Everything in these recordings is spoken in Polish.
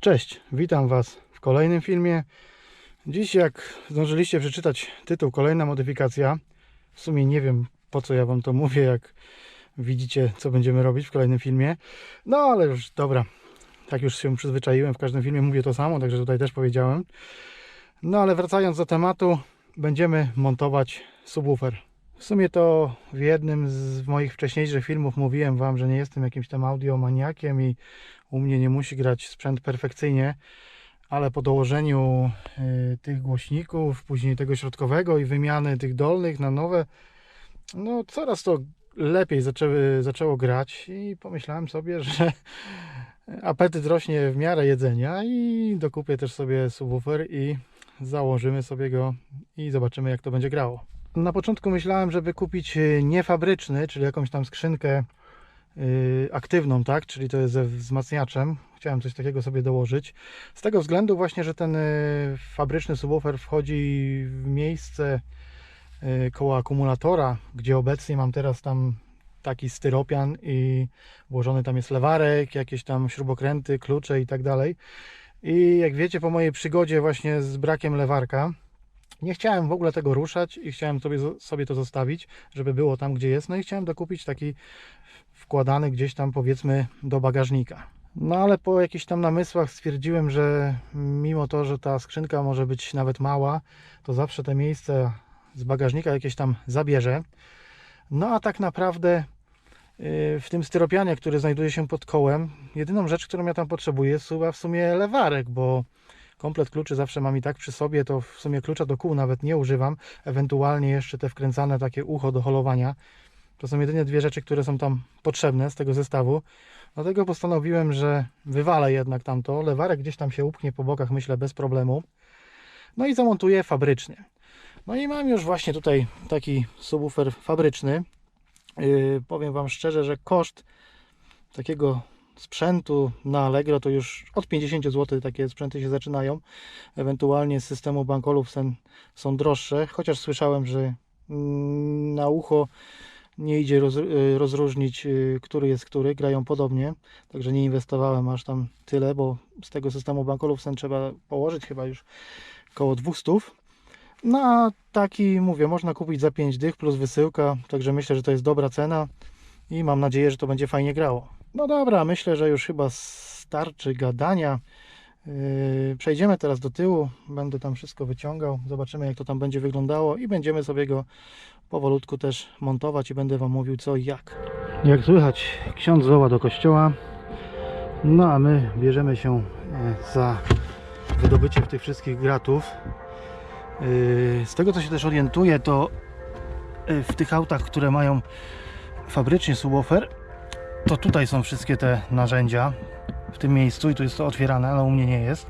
Cześć, witam Was w kolejnym filmie. Dziś, jak zdążyliście przeczytać tytuł, kolejna modyfikacja. W sumie nie wiem po co ja Wam to mówię, jak widzicie, co będziemy robić w kolejnym filmie. No ale już dobra, tak już się przyzwyczaiłem. W każdym filmie mówię to samo, także tutaj też powiedziałem. No ale wracając do tematu, będziemy montować subwoofer. W sumie to w jednym z moich wcześniejszych filmów mówiłem Wam, że nie jestem jakimś tam audiomaniakiem i u mnie nie musi grać sprzęt perfekcyjnie, ale po dołożeniu y, tych głośników, później tego środkowego i wymiany tych dolnych na nowe, no coraz to lepiej zaczęły, zaczęło grać i pomyślałem sobie, że apetyt rośnie w miarę jedzenia i dokupię też sobie subwoofer i założymy sobie go i zobaczymy jak to będzie grało. Na początku myślałem, żeby kupić y, niefabryczny, czyli jakąś tam skrzynkę y, aktywną, tak? Czyli to jest ze wzmacniaczem. Chciałem coś takiego sobie dołożyć. Z tego względu właśnie, że ten y, fabryczny subwoofer wchodzi w miejsce koło akumulatora, gdzie obecnie mam teraz tam taki styropian i włożony tam jest lewarek, jakieś tam śrubokręty, klucze i tak dalej. I jak wiecie, po mojej przygodzie właśnie z brakiem lewarka, nie chciałem w ogóle tego ruszać i chciałem sobie, sobie to zostawić, żeby było tam, gdzie jest. No i chciałem dokupić taki wkładany gdzieś tam powiedzmy do bagażnika. No ale po jakichś tam namysłach stwierdziłem, że mimo to, że ta skrzynka może być nawet mała, to zawsze te miejsce z bagażnika jakieś tam zabierze. No a tak naprawdę w tym styropianie, który znajduje się pod kołem, jedyną rzecz, którą ja tam potrzebuję jest w sumie lewarek, bo komplet kluczy zawsze mam i tak przy sobie, to w sumie klucza do kół nawet nie używam, ewentualnie jeszcze te wkręcane takie ucho do holowania. To są jedynie dwie rzeczy, które są tam potrzebne z tego zestawu. Dlatego postanowiłem, że wywalę jednak tamto. Lewarek gdzieś tam się upchnie po bokach, myślę, bez problemu. No i zamontuję fabrycznie. No i mam już właśnie tutaj taki subwoofer fabryczny. Yy, powiem Wam szczerze, że koszt takiego sprzętu na Allegro to już od 50 zł takie sprzęty się zaczynają. Ewentualnie z systemu bankolów są, droższe, chociaż słyszałem, że mm, na ucho nie idzie y, rozróżnić, y, który jest który, grają podobnie, także nie inwestowałem aż tam tyle, bo z tego systemu bankolów trzeba położyć chyba już około 200. No a taki, mówię, można kupić za 5 dych plus wysyłka, także myślę, że to jest dobra cena i mam nadzieję, że to będzie fajnie grało. No dobra, myślę, że już chyba starczy gadania. Yy, przejdziemy teraz do tyłu, będę tam wszystko wyciągał, zobaczymy jak to tam będzie wyglądało i będziemy sobie go powolutku też montować i będę Wam mówił co i jak. Jak słychać, ksiądz woła do kościoła, no a my bierzemy się e, za wydobycie tych wszystkich gratów. Yy, Z tego co się też orientuję, to e, w tych autach, które mają fabrycznie subwoofer, to tutaj są wszystkie te narzędzia w tym miejscu i tu jest to otwierane, ale u mnie nie jest.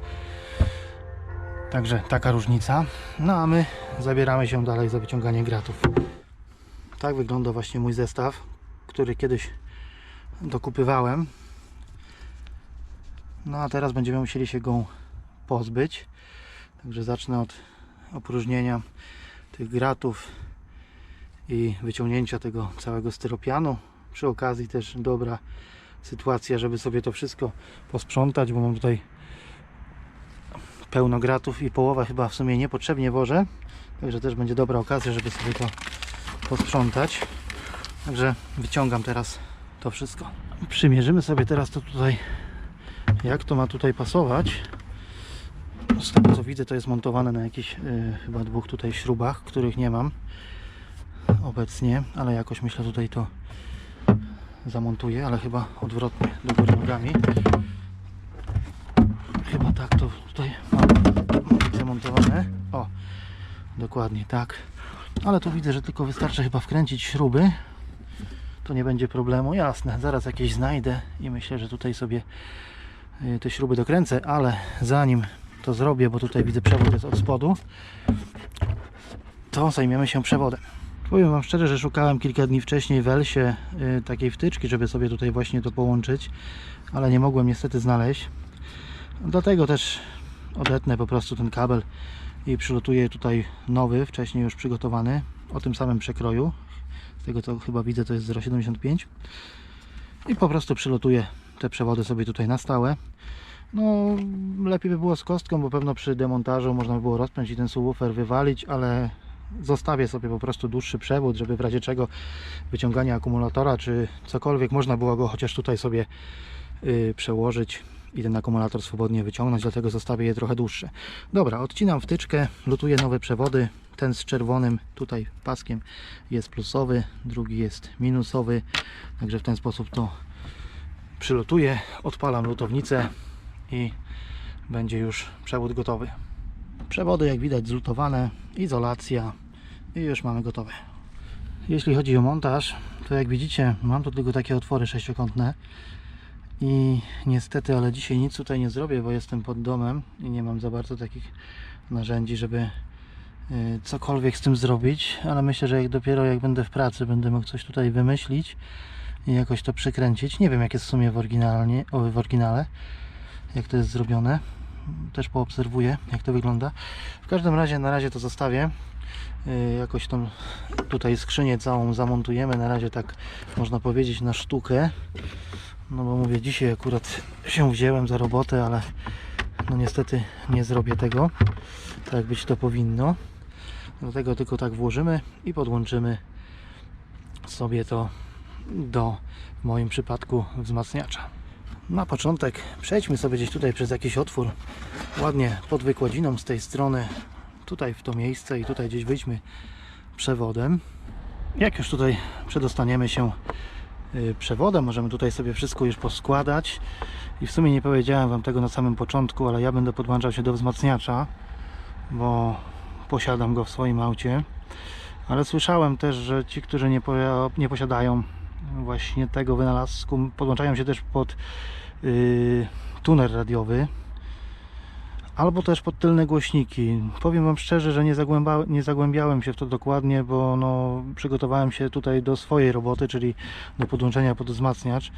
Także taka różnica. No a my zabieramy się dalej za wyciąganie gratów. Tak wygląda właśnie mój zestaw, który kiedyś dokupywałem. No a teraz będziemy musieli się go pozbyć. Także zacznę od opróżnienia tych gratów i wyciągnięcia tego całego styropianu. Przy okazji też dobra sytuacja, żeby sobie to wszystko posprzątać, bo mam tutaj pełno gratów i połowa chyba w sumie niepotrzebnie wożę. Także też będzie dobra okazja, żeby sobie to posprzątać. Także wyciągam teraz to wszystko. Przymierzymy sobie teraz to tutaj, jak to ma tutaj pasować. Z tego co widzę, to jest montowane na jakichś y, chyba dwóch tutaj śrubach, których nie mam obecnie, ale jakoś myślę tutaj to zamontuję, ale chyba odwrotnie do góry nogami. Chyba tak to tutaj mam zamontowane. O, dokładnie tak. Ale tu widzę, że tylko wystarczy chyba wkręcić śruby. To nie będzie problemu. Jasne, zaraz jakieś znajdę i myślę, że tutaj sobie y, te śruby dokręcę, ale zanim to zrobię, bo tutaj widzę przewód jest od spodu, to zajmiemy się przewodem. Powiem Wam szczerze, że szukałem kilka dni wcześniej w Elsie y, takiej wtyczki, żeby sobie tutaj właśnie to połączyć, ale nie mogłem niestety znaleźć. Dlatego też odetnę po prostu ten kabel i przylotuję tutaj nowy, wcześniej już przygotowany, o tym samym przekroju. Z tego co chyba widzę to jest 0,75 i po prostu przylotuję te przewody sobie tutaj na stałe. No, lepiej by było z kostką, bo pewno przy demontażu można by było rozpiąć i ten subwoofer wywalić, ale zostawię sobie po prostu dłuższy przewód, żeby w razie czego wyciągania akumulatora czy cokolwiek można było go chociaż tutaj sobie y, przełożyć i ten akumulator swobodnie wyciągnąć, dlatego zostawię je trochę dłuższe. Dobra, odcinam wtyczkę, lutuję nowe przewody. Ten z czerwonym tutaj paskiem jest plusowy, drugi jest minusowy, także w ten sposób to przylutuję, odpalam lutownicę i będzie już przewód gotowy. Przewody jak widać zlutowane, izolacja i już mamy gotowe. Jeśli chodzi o montaż, to jak widzicie mam tu tylko takie otwory sześciokątne i niestety, ale dzisiaj nic tutaj nie zrobię, bo jestem pod domem i nie mam za bardzo takich narzędzi, żeby y, cokolwiek z tym zrobić, ale myślę, że jak dopiero jak będę w pracy, będę mógł coś tutaj wymyślić i jakoś to przykręcić. Nie wiem jak jest w sumie w, oryginalnie, w oryginale, jak to jest zrobione. Też poobserwuję jak to wygląda. W każdym razie na razie to zostawię. Y, Jakoś tą tutaj skrzynię całą zamontujemy. Na razie tak można powiedzieć na sztukę. No bo mówię, dzisiaj akurat się wziąłem za robotę, ale no niestety nie zrobię tego tak być to powinno. Dlatego tylko tak włożymy i podłączymy sobie to do w moim przypadku wzmacniacza. Na początek przejdźmy sobie gdzieś tutaj przez jakiś otwór ładnie pod wykładziną z tej strony tutaj w to miejsce i tutaj gdzieś wyjdźmy przewodem. Jak już tutaj przedostaniemy się y, przewodem, możemy tutaj sobie wszystko już poskładać i w sumie nie powiedziałem Wam tego na samym początku, ale ja będę podłączał się do wzmacniacza, bo posiadam go w swoim aucie, ale słyszałem też, że ci, którzy nie, nie posiadają właśnie tego wynalazku, podłączają się też pod yy, tuner radiowy albo też pod tylne głośniki. Powiem Wam szczerze, że nie, zagłęba, nie zagłębiałem się w to dokładnie, bo no, przygotowałem się tutaj do swojej roboty, czyli do podłączenia pod wzmacniacz.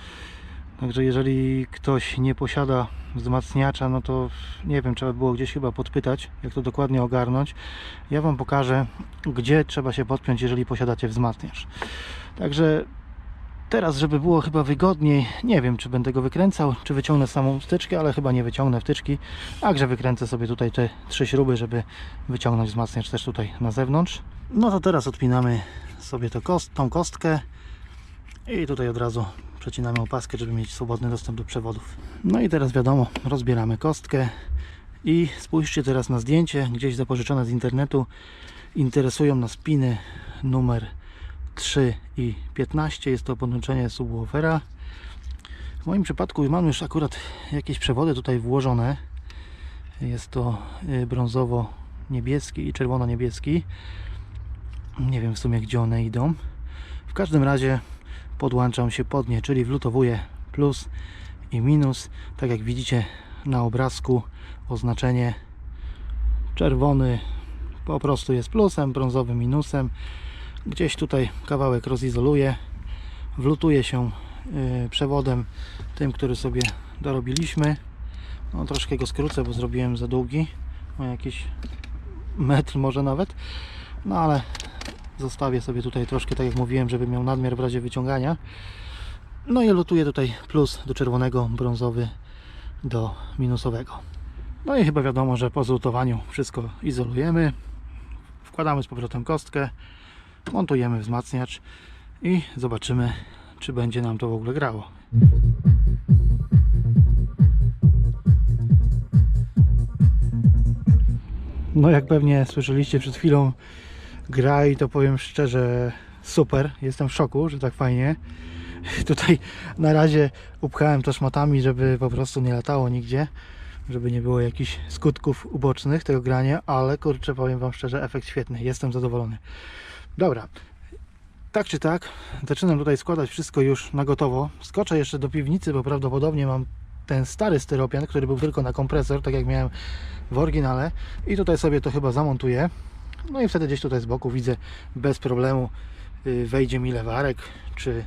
Także jeżeli ktoś nie posiada wzmacniacza, no to nie wiem, trzeba było gdzieś chyba podpytać, jak to dokładnie ogarnąć. Ja Wam pokażę, gdzie trzeba się podpiąć, jeżeli posiadacie wzmacniacz. Także teraz, żeby było chyba wygodniej, nie wiem, czy będę go wykręcał, czy wyciągnę samą wtyczkę, ale chyba nie wyciągnę wtyczki. Także wykręcę sobie tutaj te trzy śruby, żeby wyciągnąć wzmacniacz też tutaj na zewnątrz. No to teraz odpinamy sobie to kost, tą kostkę i tutaj od razu przecinamy opaskę, żeby mieć swobodny dostęp do przewodów. No i teraz wiadomo, rozbieramy kostkę i spójrzcie teraz na zdjęcie, gdzieś zapożyczone z internetu. Interesują nas piny numer 3 i 15. Jest to podłączenie subwoofera. W moim przypadku mam już akurat jakieś przewody tutaj włożone. Jest to y, brązowo-niebieski i czerwono-niebieski. Nie wiem w sumie gdzie one idą. W każdym razie podłączam się pod nie, czyli wlutowuję plus i minus. Tak jak widzicie na obrazku oznaczenie czerwony po prostu jest plusem, brązowy minusem. Gdzieś tutaj kawałek rozizoluję, wlutuję się y, przewodem tym, który sobie dorobiliśmy. No, troszkę go skrócę, bo zrobiłem za długi, o jakiś metr może nawet. No ale zostawię sobie tutaj troszkę, tak jak mówiłem, żeby miał nadmiar w razie wyciągania. No i lutuję tutaj plus do czerwonego, brązowy do minusowego. No i chyba wiadomo, że po zlutowaniu wszystko izolujemy. Wkładamy z powrotem kostkę, montujemy wzmacniacz i zobaczymy, czy będzie nam to w ogóle grało. No jak pewnie słyszeliście przed chwilą, gra i to powiem szczerze super. Jestem w szoku, że tak fajnie. Tutaj na razie upchałem to szmatami, żeby po prostu nie latało nigdzie, żeby nie było jakichś skutków ubocznych tego grania, ale kurczę powiem Wam szczerze, efekt świetny. Jestem zadowolony. Dobra, tak czy tak, zaczynam tutaj składać wszystko już na gotowo. Skoczę jeszcze do piwnicy, bo prawdopodobnie mam ten stary styropian, który był tylko na kompresor, tak jak miałem w oryginale. I tutaj sobie to chyba zamontuję. No i wtedy gdzieś tutaj z boku widzę bez problemu y, wejdzie mi lewarek, czy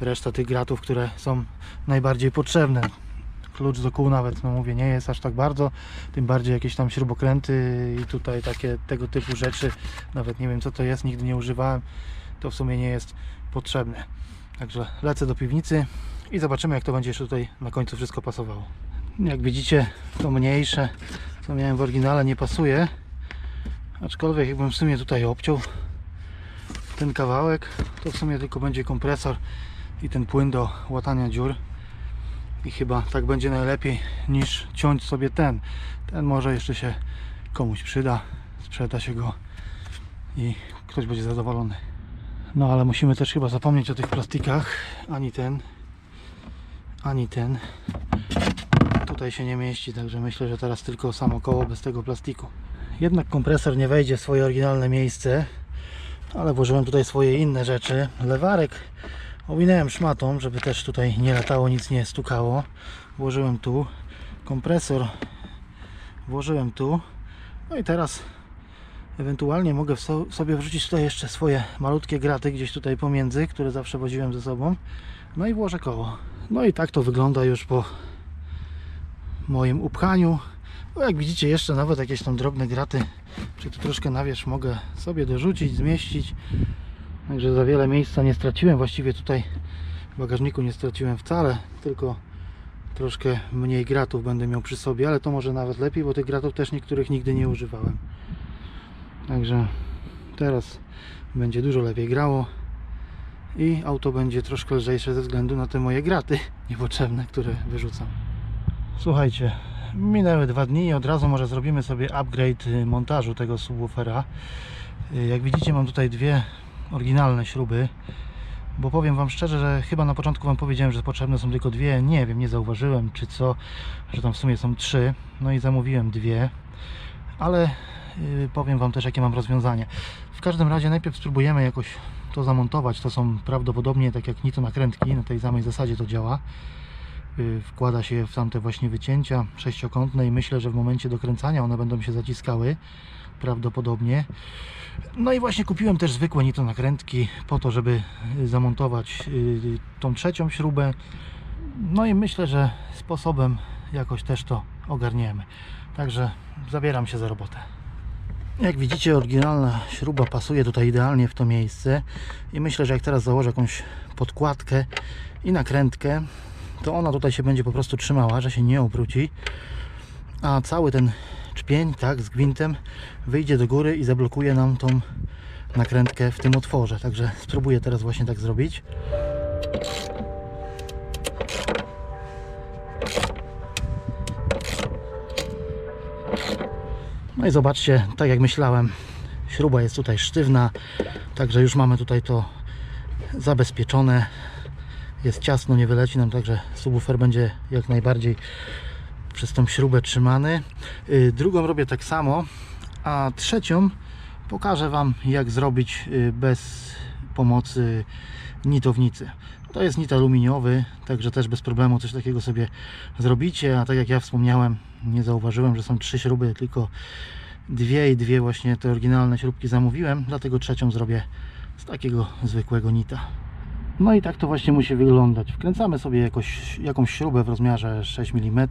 reszta tych gratów, które są najbardziej potrzebne. Klucz do kół nawet, no mówię, nie jest aż tak bardzo, tym bardziej jakieś tam śrubokręty i tutaj takie tego typu rzeczy, nawet nie wiem co to jest, nigdy nie używałem, to w sumie nie jest potrzebne. Także lecę do piwnicy i zobaczymy jak to będzie jeszcze tutaj na końcu wszystko pasowało. Jak widzicie to mniejsze, co miałem w oryginale nie pasuje, aczkolwiek jakbym w sumie tutaj obciął ten kawałek, to w sumie tylko będzie kompresor i ten płyn do łatania dziur i chyba tak będzie najlepiej niż ciąć sobie ten. Ten może jeszcze się komuś przyda sprzeda się go i ktoś będzie zadowolony. No ale musimy też chyba zapomnieć o tych plastikach. Ani ten ani ten. Tutaj się nie mieści także myślę, że teraz tylko samo koło bez tego plastiku. Jednak kompresor nie wejdzie w swoje oryginalne miejsce ale włożyłem tutaj swoje inne rzeczy. Lewarek Owinąłem szmatą, żeby też tutaj nie latało, nic nie stukało. Włożyłem tu kompresor, włożyłem tu. No i teraz ewentualnie mogę sobie wrzucić tutaj jeszcze swoje malutkie graty gdzieś tutaj pomiędzy, które zawsze woziłem ze sobą. No i włożę koło. No i tak to wygląda już po moim upchaniu. No jak widzicie jeszcze nawet jakieś tam drobne graty, czy tu troszkę na wierzch mogę sobie dorzucić, zmieścić. Także za wiele miejsca nie straciłem. Właściwie tutaj w bagażniku nie straciłem wcale, tylko troszkę mniej gratów będę miał przy sobie, ale to może nawet lepiej, bo tych gratów też niektórych nigdy nie używałem. Także teraz będzie dużo lepiej grało i auto będzie troszkę lżejsze ze względu na te moje graty niepotrzebne, które wyrzucam. Słuchajcie, minęły dwa dni i od razu może zrobimy sobie upgrade montażu tego subwoofera. Jak widzicie mam tutaj dwie oryginalne śruby bo powiem Wam szczerze, że chyba na początku Wam powiedziałem, że potrzebne są tylko dwie. Nie wiem, nie zauważyłem czy co że tam w sumie są trzy. No i zamówiłem dwie. Ale yy, powiem Wam też jakie mam rozwiązanie. W każdym razie najpierw spróbujemy jakoś to zamontować. To są prawdopodobnie tak jak nito nakrętki na tej samej zasadzie to działa. Yy, wkłada się w tamte właśnie wycięcia sześciokątne i myślę, że w momencie dokręcania one będą się zaciskały prawdopodobnie no i właśnie kupiłem też zwykłe nito nakrętki po to, żeby y, zamontować y, tą trzecią śrubę. No i myślę, że sposobem jakoś też to ogarniemy. Także zabieram się za robotę. Jak widzicie, oryginalna śruba pasuje tutaj idealnie w to miejsce i myślę, że jak teraz założę jakąś podkładkę i nakrętkę, to ona tutaj się będzie po prostu trzymała, że się nie obróci, a cały ten czpień, tak, z gwintem wyjdzie do góry i zablokuje nam tą nakrętkę w tym otworze. Także spróbuję teraz właśnie tak zrobić. No i zobaczcie, tak jak myślałem, śruba jest tutaj sztywna, także już mamy tutaj to zabezpieczone. Jest ciasno, nie wyleci nam, także subwoofer będzie jak najbardziej przez tą śrubę trzymany. Y, Drugą robię tak samo, a trzecią pokażę Wam jak zrobić y, bez pomocy nitownicy. To jest nit aluminiowy, także też bez problemu coś takiego sobie zrobicie, a tak jak ja wspomniałem, nie zauważyłem, że są trzy śruby, tylko dwie i dwie właśnie te oryginalne śrubki zamówiłem, dlatego trzecią zrobię z takiego zwykłego nita. No i tak to właśnie musi wyglądać. Wkręcamy sobie jakoś, jakąś śrubę w rozmiarze 6 mm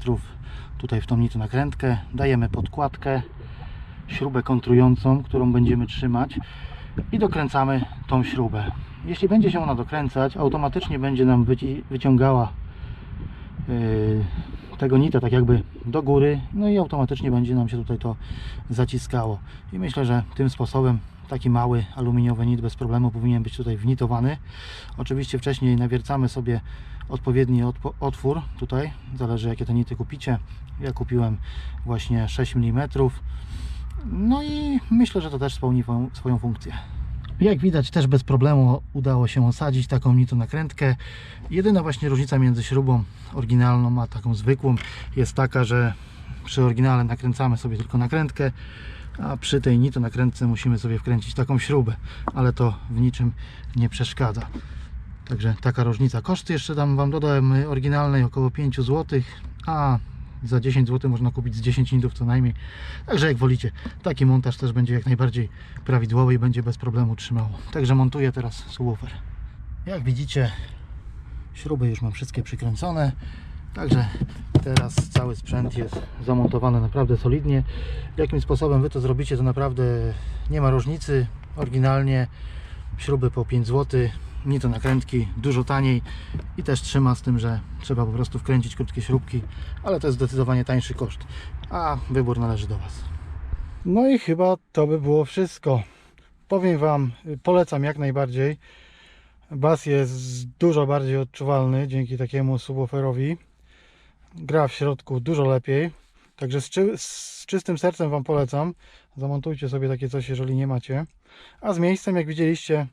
tutaj w tą nitę nakrętkę, dajemy podkładkę, śrubę kontrującą, którą będziemy trzymać i dokręcamy tą śrubę. Jeśli będzie się ona dokręcać, automatycznie będzie nam wyci- wyciągała yy, tego nita tak jakby do góry, no i automatycznie będzie nam się tutaj to zaciskało. I myślę, że tym sposobem taki mały aluminiowy nit bez problemu powinien być tutaj wnitowany. Oczywiście wcześniej nawiercamy sobie odpowiedni odpo- otwór tutaj, zależy jakie te nity kupicie. Ja kupiłem właśnie 6 mm. No i myślę, że to też spełni swoją funkcję. Jak widać też bez problemu udało się osadzić taką nitą nakrętkę. Jedyna właśnie różnica między śrubą oryginalną a taką zwykłą jest taka, że przy oryginale nakręcamy sobie tylko nakrętkę, a przy tej nito nakrętce musimy sobie wkręcić taką śrubę, ale to w niczym nie przeszkadza. Także taka różnica. Koszty jeszcze tam Wam dodałem y, oryginalnej około 5 zł, a za 10 zł można kupić z 10 nitów co najmniej. Także jak wolicie, taki montaż też będzie jak najbardziej prawidłowy i będzie bez problemu trzymało. Także montuję teraz subwoofer. Jak widzicie, śruby już mam wszystkie przykręcone. Także teraz cały sprzęt jest zamontowany naprawdę solidnie. Jakim sposobem Wy to zrobicie, to naprawdę nie ma różnicy. Oryginalnie śruby po 5 zł, nie to nakrętki dużo taniej i też trzyma z tym, że trzeba po prostu wkręcić krótkie śrubki, ale to jest zdecydowanie tańszy koszt, a wybór należy do Was. No i chyba to by było wszystko. Powiem Wam, polecam jak najbardziej. Bas jest dużo bardziej odczuwalny dzięki takiemu subwooferowi. Gra w środku dużo lepiej. Także z, czy, z czystym sercem Wam polecam. Zamontujcie sobie takie coś, jeżeli nie macie. A z miejscem, jak widzieliście,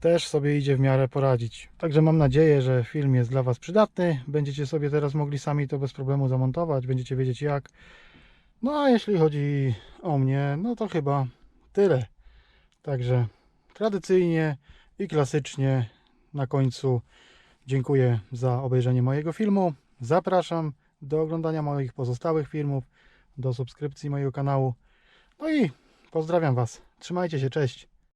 też sobie idzie w miarę poradzić. Także mam nadzieję, że film jest dla Was przydatny. Będziecie sobie teraz mogli sami to bez problemu zamontować. Będziecie wiedzieć jak. No a jeśli chodzi o mnie, no to chyba tyle. Także tradycyjnie i klasycznie na końcu dziękuję za obejrzenie mojego filmu. Zapraszam do oglądania moich pozostałych filmów, do subskrypcji mojego kanału. No i pozdrawiam Was. Trzymajcie się, cześć.